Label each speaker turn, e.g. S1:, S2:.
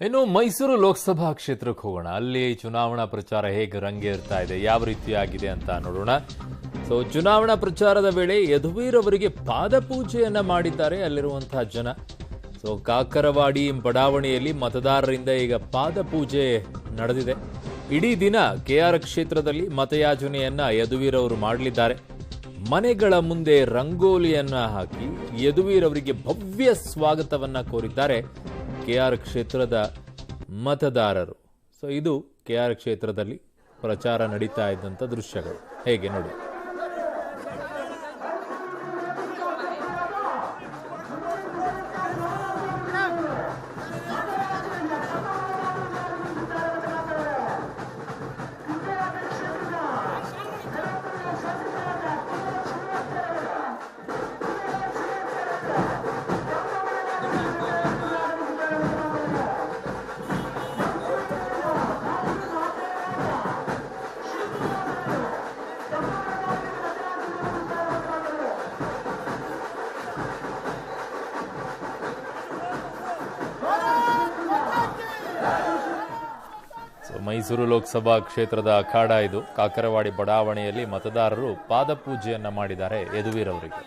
S1: ಇನ್ನು ಮೈಸೂರು ಲೋಕಸಭಾ ಕ್ಷೇತ್ರಕ್ಕೆ ಹೋಗೋಣ. ಅಲ್ಲಿ ಚುನಾವಣಾ ಪ್ರಚಾರ ಹೇಗೆ ರಂಗೇರ್ತಾ ಇದೆ, ಯಾವ ರೀತಿಯಾಗಿದೆ ಅಂತ ನೋಡೋಣ. ಸೊ ಚುನಾವಣಾ ಪ್ರಚಾರದ ವೇಳೆ ಯದುವೀರ್ ಅವರಿಗೆ ಪಾದಪೂಜೆಯನ್ನ ಮಾಡಿದ್ದಾರೆ ಅಲ್ಲಿರುವಂತಹ ಜನ. ಸೊ ಕಾಕರವಾಡಿ ಬಡಾವಣೆಯಲ್ಲಿ ಮತದಾರರಿಂದ ಈಗ ಪಾದಪೂಜೆ ನಡೆದಿದೆ. ಇಡೀ ದಿನ ಕೆಆರ್ ಕ್ಷೇತ್ರದಲ್ಲಿ ಮತಯಾಚನೆಯನ್ನ ಯದುವೀರ್ ಅವರು ಮಾಡಲಿದ್ದಾರೆ. ಮನೆಗಳ ಮುಂದೆ ರಂಗೋಲಿಯನ್ನ ಹಾಕಿ ಯದುವೀರ್ ಅವರಿಗೆ ಭವ್ಯ ಸ್ವಾಗತವನ್ನ ಕೋರಿದ್ದಾರೆ. ಕೆಆರ್ ಕ್ಷೇತ್ರದ ಮತದಾರರು. ಸೊ ಇದು ಕೆ ಆರ್ ಕ್ಷೇತ್ರದಲ್ಲಿ ಪ್ರಚಾರ ನಡೀತಾ ಇದ್ದಂಥ ದೃಶ್ಯಗಳು. ಹೇಗೆ ನೋಡಿ? ಮೈಸೂರು ಲೋಕಸಭಾ ಕ್ಷೇತ್ರದ ಅಖಾಡ ಇದು. ಕಾಕರವಾಡಿ ಬಡಾವಣೆಯಲ್ಲಿ ಮತದಾರರು ಪಾದಪೂಜೆಯನ್ನು ಮಾಡಿದ್ದಾರೆ ಯದುವೀರ್ ಅವರಿಗೆ